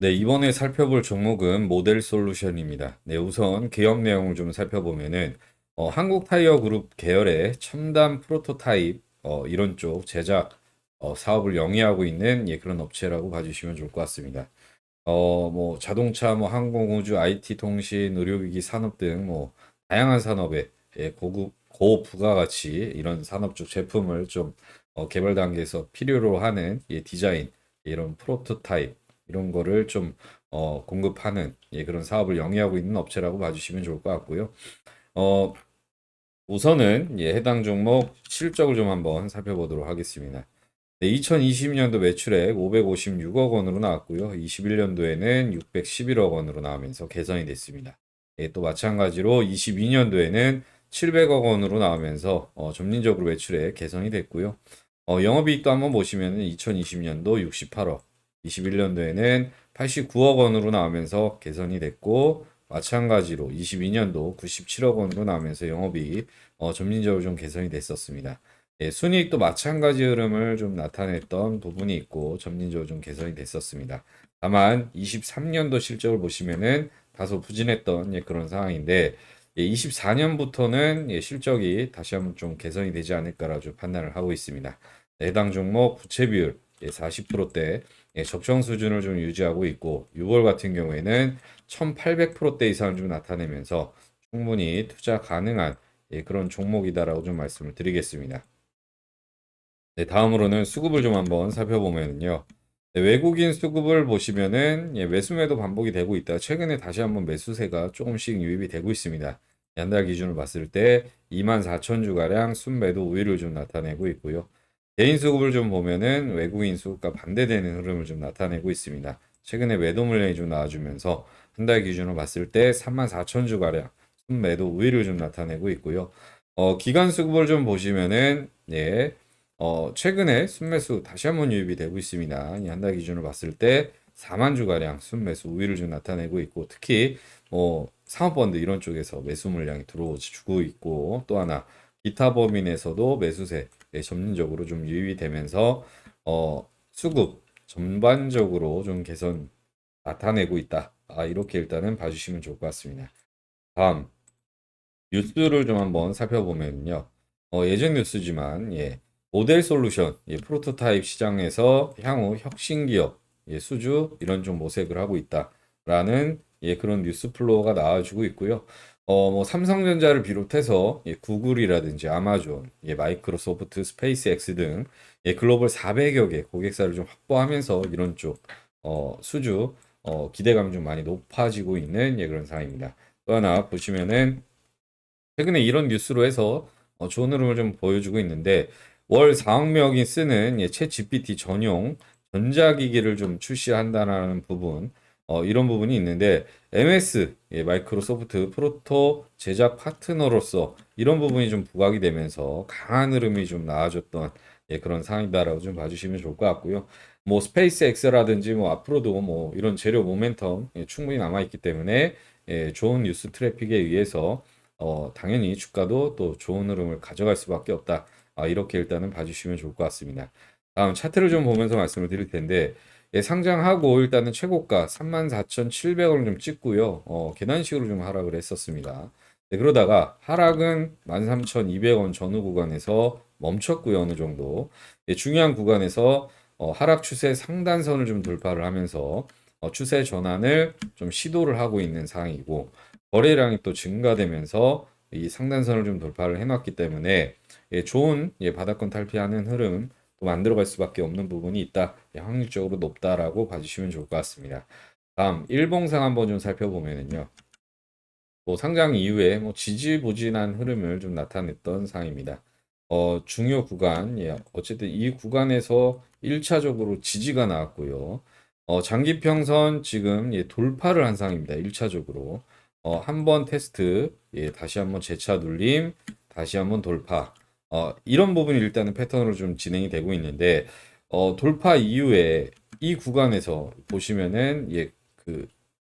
네, 이번에 살펴볼 종목은 모델 솔루션입니다. 네, 우선 개업 내용을 좀 살펴보면은 어, 한국 타이어 그룹 계열의 첨단 프로토타입 어, 이런 쪽 제작 어, 사업을 영위하고 있는 예, 그런 업체라고 봐주시면 좋을 것 같습니다. 어, 뭐 자동차, 뭐 항공 우주, IT 통신, 의료기기 산업 등 뭐 다양한 산업에 예, 고급 고부가가치 이런 산업 쪽 제품을 좀 어, 개발 단계에서 필요로 하는 예, 디자인 이런 프로토타입 이런 거를 좀 어, 공급하는 예, 그런 사업을 영위하고 있는 업체라고 봐주시면 좋을 것 같고요. 어, 우선은 예, 해당 종목 실적을 좀 한번 살펴보도록 하겠습니다. 네, 2020년도 매출액 556억 원으로 나왔고요. 21년도에는 611억 원으로 나오면서 개선이 됐습니다. 예, 또 마찬가지로 22년도에는 700억 원으로 나오면서 어, 점진적으로 매출액 개선이 됐고요. 어, 영업이익도 한번 보시면 2020년도 68억, 21년도에는 89억 원으로 나오면서 개선이 됐고 마찬가지로 22년도 97억 원으로 나오면서 영업이익 어, 점진적으로 좀 개선이 됐었습니다. 예, 순이익도 마찬가지 흐름을 좀 나타냈던 부분이 있고 점진적으로 좀 개선이 됐었습니다. 다만 23년도 실적을 보시면은 다소 부진했던 예, 그런 상황인데 예, 24년부터는 예, 실적이 다시 한번 좀 개선이 되지 않을까라 좀 판단을 하고 있습니다. 해당 종목 부채 비율 예, 40%대 예, 적정 수준을 좀 유지하고 있고 6월 같은 경우에는 1800%대 이상을 좀 나타내면서 충분히 투자 가능한 예, 그런 종목이다라고 좀 말씀을 드리겠습니다. 네, 다음으로는 수급을 좀 한번 살펴보면요. 네, 외국인 수급을 보시면은 예, 매수매도 반복이 되고 있다. 최근에 다시 한번 매수세가 조금씩 유입이 되고 있습니다. 연달 기준으로 봤을 때 24,000주 가량 순매도 우위를 좀 나타내고 있고요. 개인 수급을 좀 보면은 외국인 수급과 반대되는 흐름을 좀 나타내고 있습니다. 최근에 매도 물량이 좀 나와주면서 한 달 기준으로 봤을 때 34,000주 가량 순매도 우위를 좀 나타내고 있고요. 어, 기간 수급을 좀 보시면은 예, 어, 최근에 순매수 다시 한번 유입이 되고 있습니다. 이한달 기준으로 봤을 때 4만 주가량 순매수 우위를 좀 나타내고 있고 특히 뭐 상업펀드 이런 쪽에서 매수 물량이 들어오고 있고 또 하나 기타 범인에서도 매수세 예, 점진적으로 좀 유입이 되면서 어, 수급 전반적으로 좀 개선 나타내고 있다. 아, 이렇게 일단은 봐주시면 좋을 것 같습니다. 다음 뉴스를 좀 한번 살펴보면요. 어, 예전 뉴스지만 예, 모델 솔루션 예, 프로토타입 시장에서 향후 혁신 기업 예, 수주 이런 좀 모색을 하고 있다라는 예, 그런 뉴스 플로어가 나와주고 있고요. 어, 뭐 삼성전자를 비롯해서 예, 구글이라든지 아마존, 예, 마이크로소프트, 스페이스X 등 예, 글로벌 400여 개 고객사를 좀 확보하면서 이런 쪽 어, 수주 어, 기대감이 좀 많이 높아지고 있는 예, 그런 상황입니다. 또 하나 보시면은 최근에 이런 뉴스로 해서 어, 좋은 흐름을 좀 보여주고 있는데 월 4억 명이 쓰는 예, 챗 GPT 전용 전자기기를 좀 출시한다는 부분 어, 이런 부분이 있는데 MS 예, 마이크로소프트 프로토 제작 파트너로서 이런 부분이 좀 부각이 되면서 강한 흐름이 좀 나아졌던 예, 그런 상황이다라고 좀 봐주시면 좋을 것 같고요. 뭐 스페이스 X라든지 뭐 앞으로도 뭐 이런 재료 모멘텀 예, 충분히 남아 있기 때문에 예, 좋은 뉴스 트래픽에 의해서 어, 당연히 주가도 또 좋은 흐름을 가져갈 수밖에 없다. 아, 이렇게 일단은 봐주시면 좋을 것 같습니다. 다음 차트를 좀 보면서 말씀을 드릴 텐데 예, 상장하고 일단은 최고가 34,700원을 좀 찍고요. 어, 계단식으로 좀 하락을 했었습니다. 네, 그러다가 하락은 13,200원 전후 구간에서 멈췄고요. 어느 정도. 예, 중요한 구간에서 어, 하락 추세 상단선을 좀 돌파를 하면서 어, 추세 전환을 좀 시도를 하고 있는 상황이고 거래량이 또 증가되면서 이 상단선을 좀 돌파를 해놨기 때문에 예, 좋은 예, 바닥권 탈피하는 흐름 또 만들어갈 수밖에 없는 부분이 있다. 예, 확률적으로 높다라고 봐주시면 좋을 것 같습니다. 다음 일봉상 한번 좀 살펴보면은요. 뭐 상장 이후에 뭐 지지부진한 흐름을 좀 나타냈던 상황입니다. 어, 중요 구간, 예, 어쨌든 이 구간에서 1차적으로 지지가 나왔고요. 어, 장기평선 지금 예, 돌파를 한 상황입니다. 1차적으로. 어, 한 번 테스트, 예, 다시 한번 재차 눌림, 다시 한번 돌파. 어, 이런 부분이 일단은 패턴으로 좀 진행이 되고 있는데, 어, 돌파 이후에 이 구간에서 보시면은, 예, 그,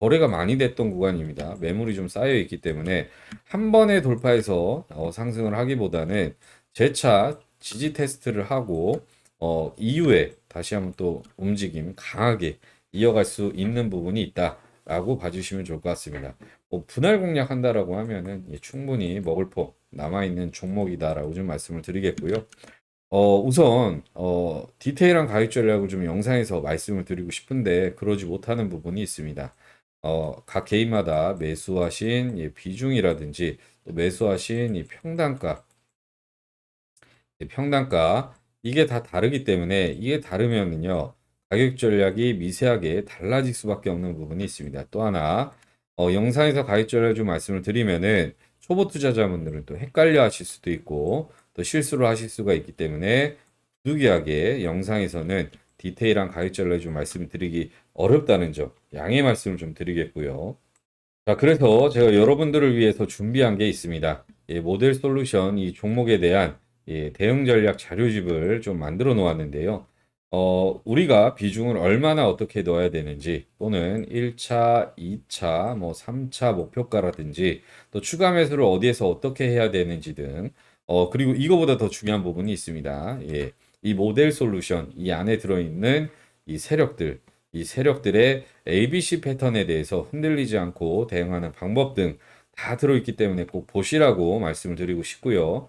거래가 많이 됐던 구간입니다. 매물이 좀 쌓여 있기 때문에, 한 번에 돌파해서 어, 상승을 하기보다는 재차 지지 테스트를 하고, 어, 이후에 다시 한번 또 움직임 강하게 이어갈 수 있는 부분이 있다라고 봐주시면 좋을 것 같습니다. 뭐 분할 공략한다라고 하면은 예, 충분히 먹을 폭 남아있는 종목이다라고 좀 말씀을 드리겠고요. 어, 우선 어, 디테일한 가격 전략을 좀 영상에서 말씀을 드리고 싶은데 그러지 못하는 부분이 있습니다. 어, 각 개인마다 매수하신 예, 비중이라든지 또 매수하신 이 평단가, 예, 평단가 이게 다 다르기 때문에 이게 다르면은요 가격 전략이 미세하게 달라질 수밖에 없는 부분이 있습니다. 또 하나 어, 영상에서 가격 전략 좀 말씀을 드리면은 초보 투자자분들은 또 헷갈려 하실 수도 있고 또 실수를 하실 수가 있기 때문에 부득이하게 영상에서는 디테일한 전략 좀 말씀드리기 어렵다는 점 양해 말씀을 좀 드리겠고요. 자, 그래서 제가 여러분들을 위해서 준비한 게 있습니다. 예, 모델 솔루션 이 종목에 대한 예, 대응 전략 자료집을 좀 만들어 놓았는데요. 어, 우리가 비중을 얼마나 어떻게 넣어야 되는지 또는 1차, 2차, 뭐 3차 목표가라든지 또 추가 매수를 어디에서 어떻게 해야 되는지 등 어, 그리고 이거보다 더 중요한 부분이 있습니다. 예, 이 모델 솔루션 이 안에 들어 있는 이 세력들 이 세력들의 ABC 패턴에 대해서 흔들리지 않고 대응하는 방법 등 다 들어있기 때문에 꼭 보시라고 말씀을 드리고 싶고요.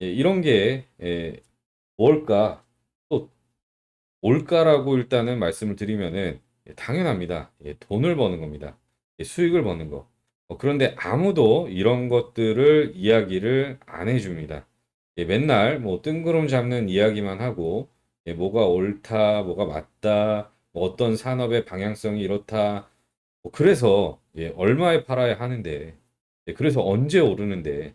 이런 게 예, 뭘까? 또 올까라고 일단은 말씀을 드리면은 예, 당연합니다. 예, 돈을 버는 겁니다. 예, 수익을 버는 거. 어, 그런데 아무도 이런 것들을 이야기를 안 해줍니다. 예, 맨날 뭐 뜬구름 잡는 이야기만 하고 예, 뭐가 옳다, 뭐가 맞다, 뭐 어떤 산업의 방향성이 이렇다. 뭐 그래서 예, 얼마에 팔아야 하는데, 예, 그래서 언제 오르는데